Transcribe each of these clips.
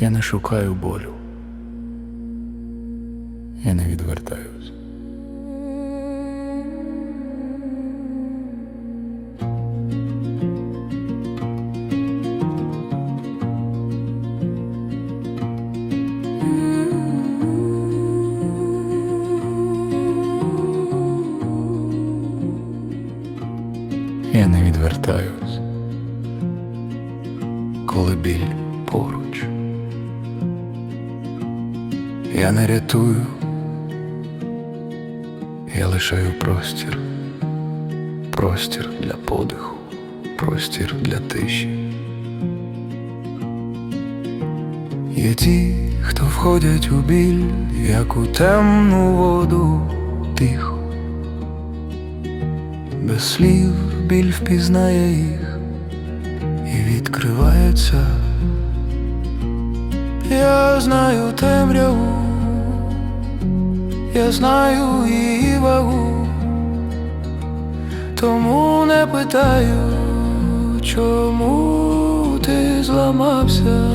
Я не шукаю болю. Я не відвертаюсь. Я не відвертаюсь, коли біль поруч. Я не рятую, я лишаю простір, простір для подиху, простір для тиші. Є ті, хто входять у біль, як у темну воду тихо, без слів біль впізнає їх і відкривається. Я знаю темряву, я знаю її вагу, тому не питаю, чому ти зламався.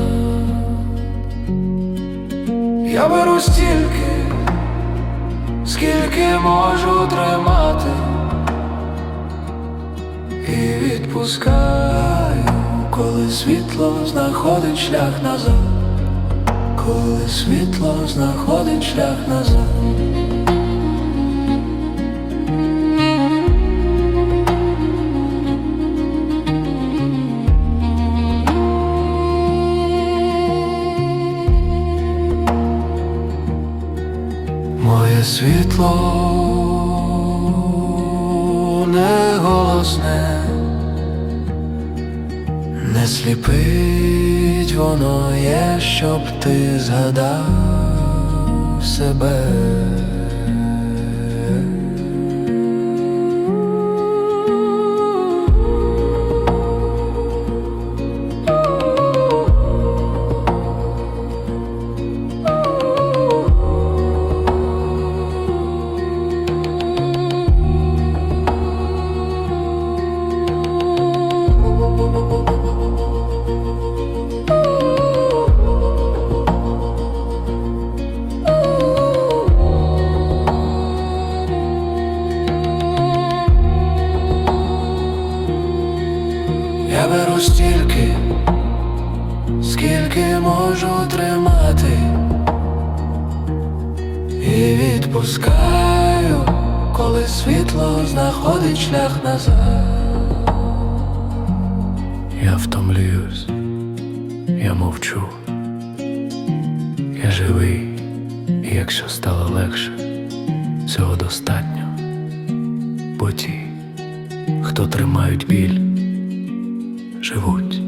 Я беру стільки, скільки можу тримати, і відпускаю, коли світло знаходить шлях назад, коли світло знаходить шлях назад. Моє світло не голосне, не сліпить воно є, щоб ти згадав себе. Стільки, скільки можу тримати, і відпускаю, коли світло знаходить шлях назад. Я втомлююсь, я мовчу, я живий, і якщо стало легше, цього достатньо, бо ті, хто тримають біль живуть.